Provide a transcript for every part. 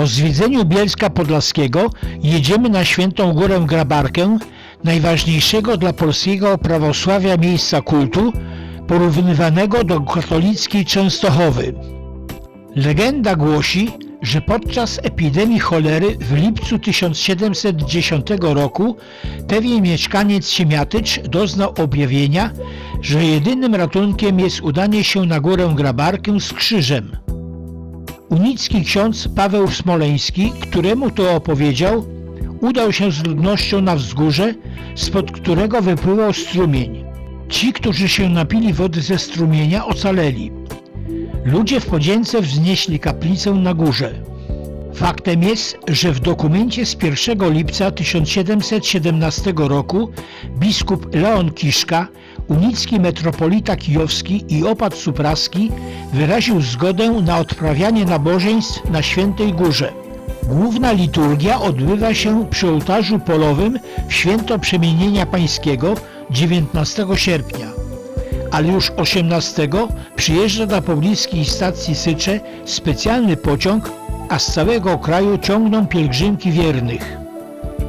Po zwiedzeniu Bielska Podlaskiego jedziemy na Świętą Górę Grabarkę, najważniejszego dla polskiego prawosławia miejsca kultu, porównywanego do katolickiej Częstochowy. Legenda głosi, że podczas epidemii cholery w lipcu 1710 roku pewien mieszkaniec Siemiatycz doznał objawienia, że jedynym ratunkiem jest udanie się na górę Grabarkę z krzyżem. Unicki ksiądz Paweł Smoleński, któremu to opowiedział, udał się z ludnością na wzgórze, spod którego wypływał strumień. Ci, którzy się napili wody ze strumienia, ocaleli. Ludzie w podzięce wznieśli kaplicę na górze. Faktem jest, że w dokumencie z 1 lipca 1717 roku biskup Leon Kiszka, unicki metropolita kijowski i opat supraski wyraził zgodę na odprawianie nabożeństw na Świętej Górze. Główna liturgia odbywa się przy ołtarzu polowym w święto Przemienienia Pańskiego 19 sierpnia ale już 18 przyjeżdża do pobliskiej stacji Sycze specjalny pociąg, a z całego kraju ciągną pielgrzymki wiernych.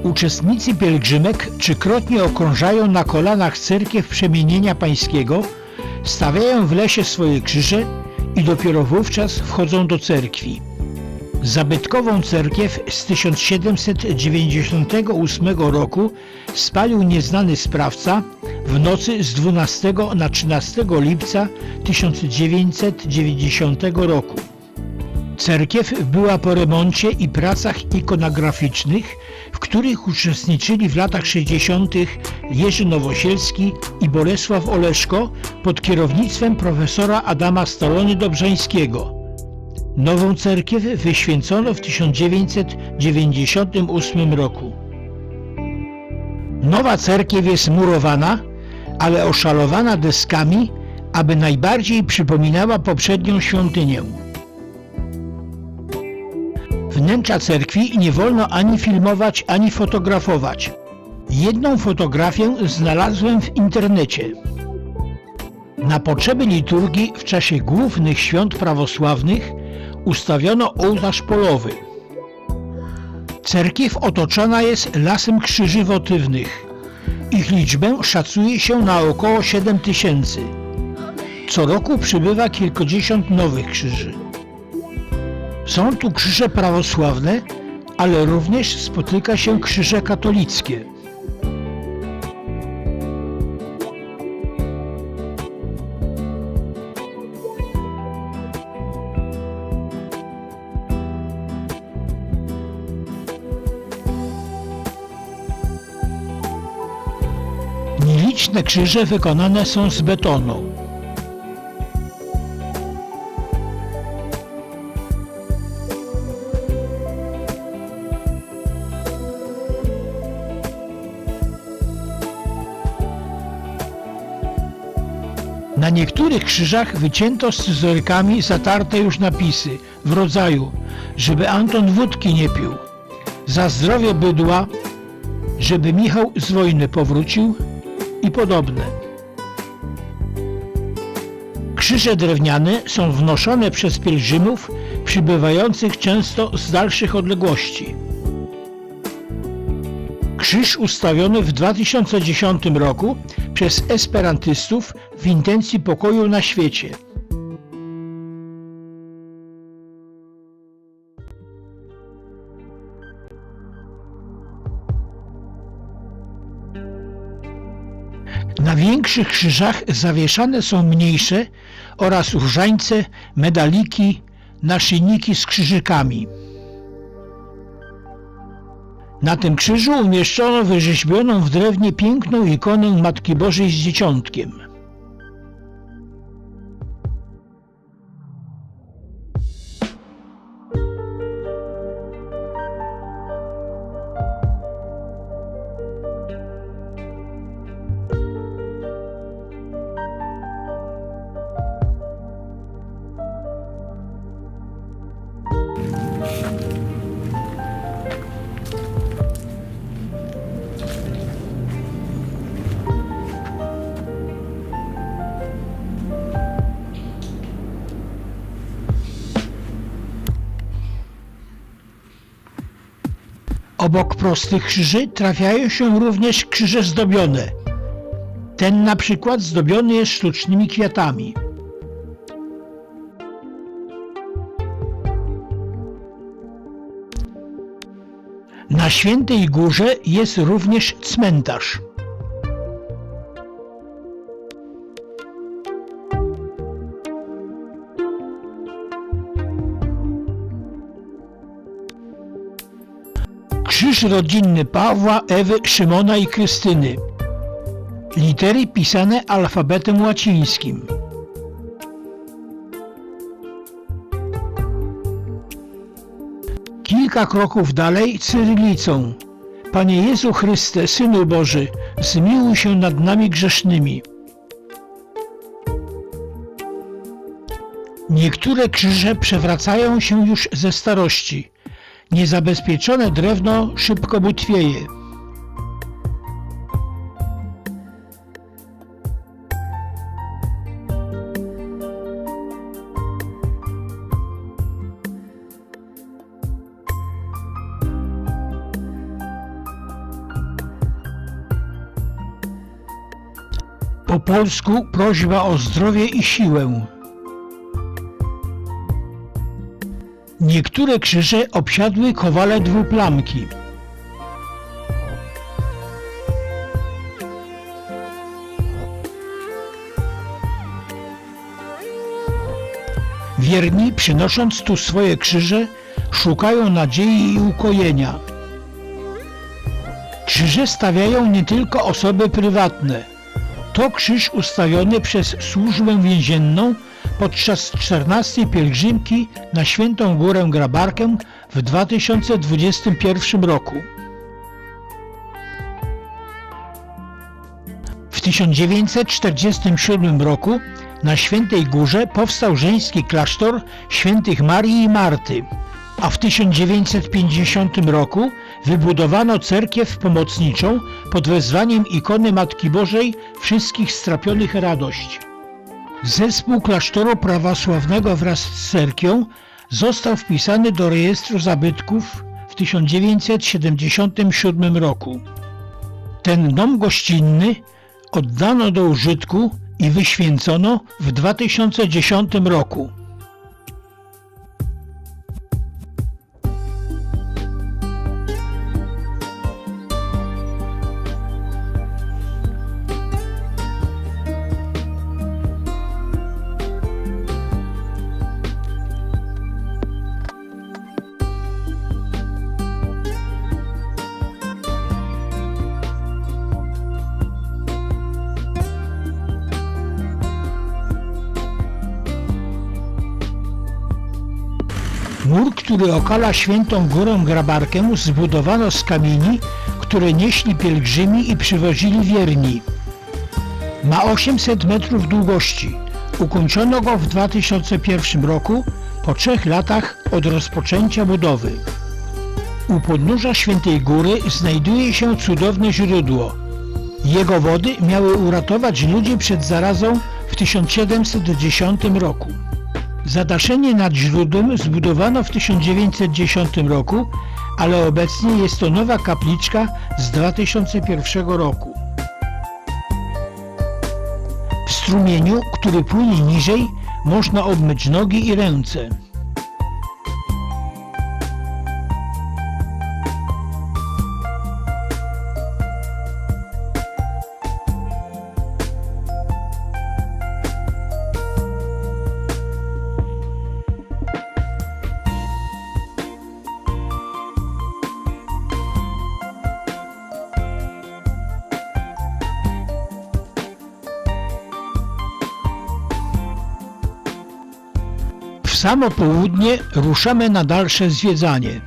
Uczestnicy pielgrzymek trzykrotnie okrążają na kolanach cerkiew Przemienienia Pańskiego, stawiają w lesie swoje krzyże i dopiero wówczas wchodzą do cerkwi. Zabytkową cerkiew z 1798 roku spalił nieznany sprawca w nocy z 12 na 13 lipca 1990 roku. Cerkiew była po remoncie i pracach ikonograficznych, w których uczestniczyli w latach 60. Jerzy Nowosielski i Bolesław Oleszko pod kierownictwem profesora Adama Stolony Dobrzańskiego. Nową cerkiew wyświęcono w 1998 roku. Nowa cerkiew jest murowana, ale oszalowana deskami, aby najbardziej przypominała poprzednią świątynię. Wnętrza cerkwi nie wolno ani filmować, ani fotografować. Jedną fotografię znalazłem w internecie. Na potrzeby liturgii w czasie głównych świąt prawosławnych ustawiono ołtarz polowy. Cerkiew otoczona jest lasem krzyży wotywnych. Ich liczbę szacuje się na około 7 tysięcy. Co roku przybywa kilkadziesiąt nowych krzyży. Są tu krzyże prawosławne, ale również spotyka się krzyże katolickie. Nieliczne krzyże wykonane są z betonu. Niektórych krzyżach wycięto scyzorykami zatarte już napisy w rodzaju, żeby Anton wódki nie pił, za zdrowie bydła, żeby Michał z wojny powrócił i podobne. Krzyże drewniane są wnoszone przez pielgrzymów przybywających często z dalszych odległości. Krzyż ustawiony w 2010 roku przez esperantystów w intencji pokoju na świecie. Na większych krzyżach zawieszane są mniejsze oraz różańce, medaliki, naszyjniki z krzyżykami. Na tym krzyżu umieszczono wyrzeźbioną w drewnie piękną ikonę Matki Bożej z Dzieciątkiem. Obok prostych krzyży trafiają się również krzyże zdobione. Ten na przykład zdobiony jest sztucznymi kwiatami. Na Świętej Górze jest również cmentarz. Krzyż rodzinny Pawła, Ewy, Szymona i Krystyny. Litery pisane alfabetem łacińskim. Kilka kroków dalej cyrylicą. Panie Jezu Chryste, Synu Boży, zmiłuj się nad nami grzesznymi. Niektóre krzyże przewracają się już ze starości. Niezabezpieczone drewno szybko butwieje. Po polsku prośba o zdrowie i siłę. Niektóre krzyże obsiadły kowale dwuplamki. Wierni, przynosząc tu swoje krzyże, szukają nadziei i ukojenia. Krzyże stawiają nie tylko osoby prywatne. To krzyż ustawiony przez służbę więzienną podczas 14 pielgrzymki na Świętą Górę Grabarkę w 2021 roku. W 1947 roku na Świętej Górze powstał żeński klasztor świętych Marii i Marty, a w 1950 roku wybudowano cerkiew pomocniczą pod wezwaniem ikony Matki Bożej Wszystkich Strapionych Radość. Zespół klasztoru prawosławnego wraz z cerkią został wpisany do rejestru zabytków w 1977 roku. Ten dom gościnny oddano do użytku i wyświęcono w 2010 roku. Mur, który okala Świętą Górę Grabarkę zbudowano z kamieni, które nieśli pielgrzymi i przywozili wierni. Ma 800 metrów długości. Ukończono go w 2001 roku po trzech latach od rozpoczęcia budowy. U podnóża Świętej Góry znajduje się cudowne źródło. Jego wody miały uratować ludzi przed zarazą w 1710 roku. Zadaszenie nad źródłem zbudowano w 1910 roku, ale obecnie jest to nowa kapliczka z 2001 roku. W strumieniu, który płynie niżej, można obmyć nogi i ręce. Samo południe ruszamy na dalsze zwiedzanie.